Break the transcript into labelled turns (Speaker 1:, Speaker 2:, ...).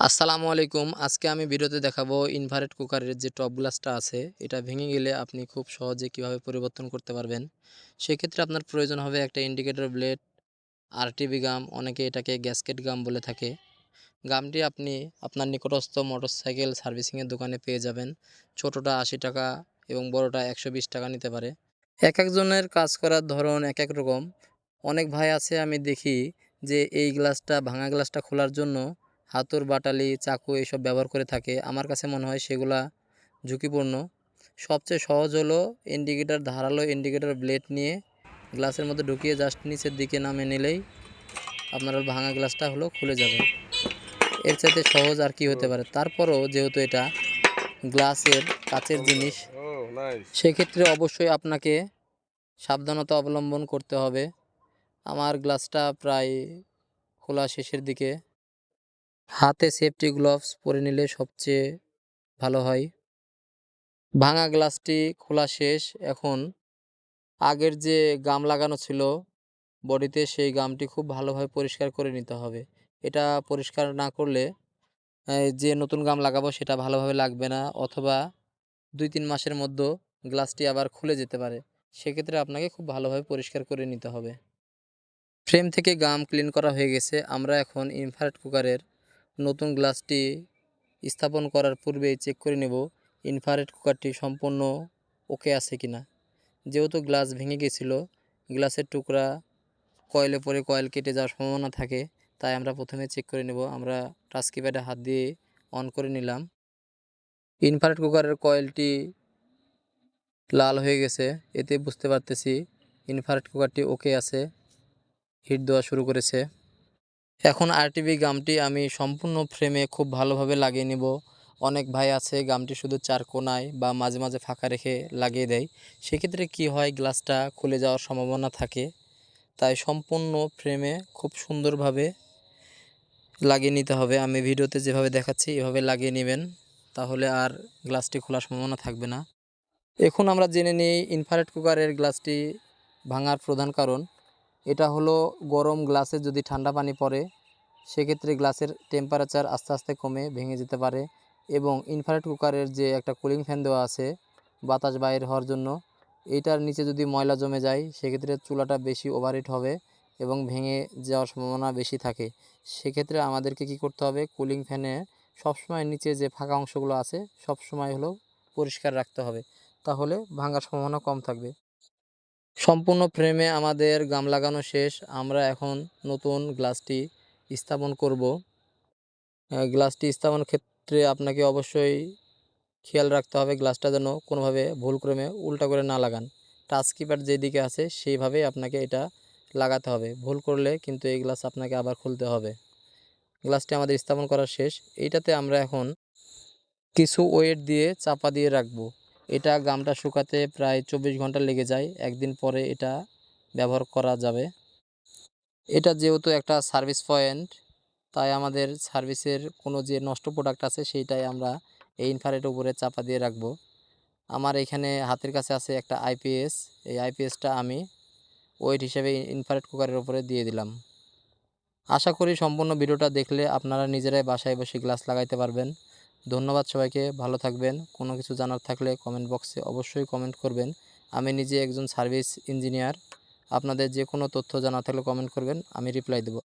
Speaker 1: আসসালামু আলাইকুম। আজকে আমি ভিডিওতে দেখাবো ইনভার্টেড কুকারের যে টপ গ্লাসটা আছে, এটা ভেঙে গেলে আপনি খুব সহজে কীভাবে পরিবর্তন করতে পারবেন? সেক্ষেত্রে আপনার প্রয়োজন হবে একটা ইন্ডিকেটর ব্লেড আরটিবি গাম অনেকে এটাকে গ্যাসকেট গাম বলে থাকে। গামটি আপনি আপনার নিকটস্থ মোটরসাইকেল সার্ভিসিংয়ের দোকানে পেয়ে যাবেন। ছোটোটা আশি টাকা এবং বড়টা একশো বিশ টাকা নিতে পারে। এক একজনের কাজ করার ধরন এক এক রকম। অনেক ভাই আছে আমি দেখি যে এই গ্লাসটা ভাঙা গ্লাসটা খোলার জন্য হাতুর, বাটালি, চাকু এসব ব্যবহার করে থাকে। আমার কাছে মনে হয় সেগুলা ঝুঁকিপূর্ণ। সবচেয়ে সহজ হলো ইন্ডিকেটার, ধারালো ইন্ডিকেটার ব্লেড নিয়ে গ্লাসের মধ্যে ঢুকিয়ে জাস্ট নিচের দিকে নামে নিলেই আপনার ভাঙা গ্লাসটা হলো খুলে যাবে। এর চাইতে সহজ আর কি হতে পারে? তারপরও যেহেতু এটা গ্লাসের কাচের জিনিস, সেক্ষেত্রে অবশ্যই আপনাকে সাবধানতা অবলম্বন করতে হবে। আমার গ্লাসটা প্রায় খোলা শেষের দিকে হাতে সেফটি গ্লোভস পরে নিলে সবচেয়ে ভালো হয়। ভাঙা গ্লাসটি খোলা শেষ। এখন আগের যে গাম লাগানো ছিল বডিতে সেই গামটি খুব ভালোভাবে পরিষ্কার করে নিতে হবে। এটা পরিষ্কার না করলে যে নতুন গাম লাগাবো সেটা ভালোভাবে লাগবে না অথবা দুই তিন মাসের মধ্যে গ্লাসটি আবার খুলে যেতে পারে। সেক্ষেত্রে আপনাকে খুব ভালোভাবে পরিষ্কার করে নিতে হবে। ফ্রেম থেকে গাম ক্লিন করা হয়ে গেছে। আমরা এখন ইনফ্রারেড কুকারের নতুন গ্লাসটি স্থাপন করার পূর্বেই চেক করে নেব, ইনফ্রারেড কুকারটি সম্পূর্ণ ওকে আছে কিনা। যেহেতু গ্লাস ভেঙে গেছিল, গ্লাসের টুকরা কয়েলে পরে কয়েল কেটে যাওয়ার সম্ভাবনা থাকে, তাই আমরা প্রথমে চেক করে নেব। আমরা টাচ কিপ্যাডে হাত দিয়ে অন করে নিলাম। ইনফ্রারেড কুকারের কয়েলটি লাল হয়ে গেছে, এতে বুঝতে পারতেছি ইনফ্রারেড কুকারটি ওকে আছে, হিট দেওয়া শুরু করেছে। এখন আরটিভি গামটি আমি সম্পূর্ণ ফ্রেমে খুব ভালোভাবে লাগিয়ে নিব। অনেক ভাই আছে গামটি শুধু চার কোনায় বা মাঝে মাঝে ফাঁকা রেখে লাগিয়ে দেয়। সেক্ষেত্রে কি হয় গ্লাসটা খুলে যাওয়ার সম্ভাবনা থাকে। তাই সম্পূর্ণ ফ্রেমে খুব সুন্দরভাবে লাগিয়ে নিতে হবে। আমি ভিডিওতে যেভাবে দেখাচ্ছি, এভাবে লাগিয়ে নেবেন। তাহলে আর গ্লাসটি খোলার সম্ভাবনা থাকবে না। এখন আমরা জেনে নিই ইনফ্রারেড কুকারের গ্লাসটি ভাঙার প্রধান কারণ। এটা হলো গরম গ্লাসে যদি ঠান্ডা পানি পড়ে, সেক্ষেত্রে গ্লাসের টেম্পারেচার আস্তে আস্তে কমে, ভেঙে যেতে পারে এবং ইনফ্রারেড কুকারের যে একটা কুলিং ফ্যান দেওয়া আছে, বাতাস বাইর হওয়ার জন্য এইটার নিচে যদি ময়লা জমে যায়, সেক্ষেত্রে চুলাটা বেশি ওভারহিট হবে এবং ভেঙে যাওয়ার সম্ভাবনা বেশি থাকে। সেক্ষেত্রে আমাদেরকে কি করতে হবে? কুলিং ফ্যানে সবসময় নিচে যে ফাঁকা অংশগুলো আছে, সবসময় হলো পরিষ্কার রাখতে হবে। তাহলে ভাঙার সম্ভাবনা কম থাকবে। সম্পূর্ণ ফ্রেমে আমাদের গাম লাগানো শেষ। আমরা এখন নতুন গ্লাসটি স্থাপন করব। গ্লাসটি স্থাপন ক্ষেত্রে আপনাকে অবশ্যই খেয়াল রাখতে হবে গ্লাসটা যেন কোনোভাবে ভুলক্রমে উল্টা করে না লাগান। টাচ কিপ্যাড যেদিকে আছে সেইভাবেই আপনাকে এটা লাগাতে হবে। ভুল করলে কিন্তু এই গ্লাস আপনাকে আবার খুলতে হবে। গ্লাসটি আমাদের স্থাপন করা শেষ। এইটাতে আমরা এখন কিছু ওয়েট দিয়ে চাপা দিয়ে রাখব। এটা গামটা শুকাতে প্রায় চব্বিশ ঘণ্টা লেগে যায়। একদিন পরে এটা ব্যবহার করা যাবে। এটা যেহেতু একটা সার্ভিস পয়েন্ট, তাই আমাদের সার্ভিসের কোনো যে নষ্ট প্রোডাক্ট আছে সেইটাই আমরা এই ইনফারেটের উপরে চাপা দিয়ে রাখব। আমার এখানে হাতের কাছে আছে একটা আইপিএস এই আইপিএসটা আমি ওয়েট হিসেবে ইনফারেট কুকারের উপরে দিয়ে দিলাম। আশা করি সম্পূর্ণ ভিডিওটা দেখলে আপনারা নিজেরাই বাসায় বসে গ্লাস লাগাইতে পারবেন। ধন্যবাদ সবাইকে, ভালো থাকবেন। কোনো কিছু জানার থাকলে কমেন্ট বক্সে অবশ্যই কমেন্ট করবেন। আমি নিজে একজন সার্ভিস ইঞ্জিনিয়ার আপনাদের যে কোনো তথ্য জানা থাকলে কমেন্ট করবেন, আমি রিপ্লাই দেবো।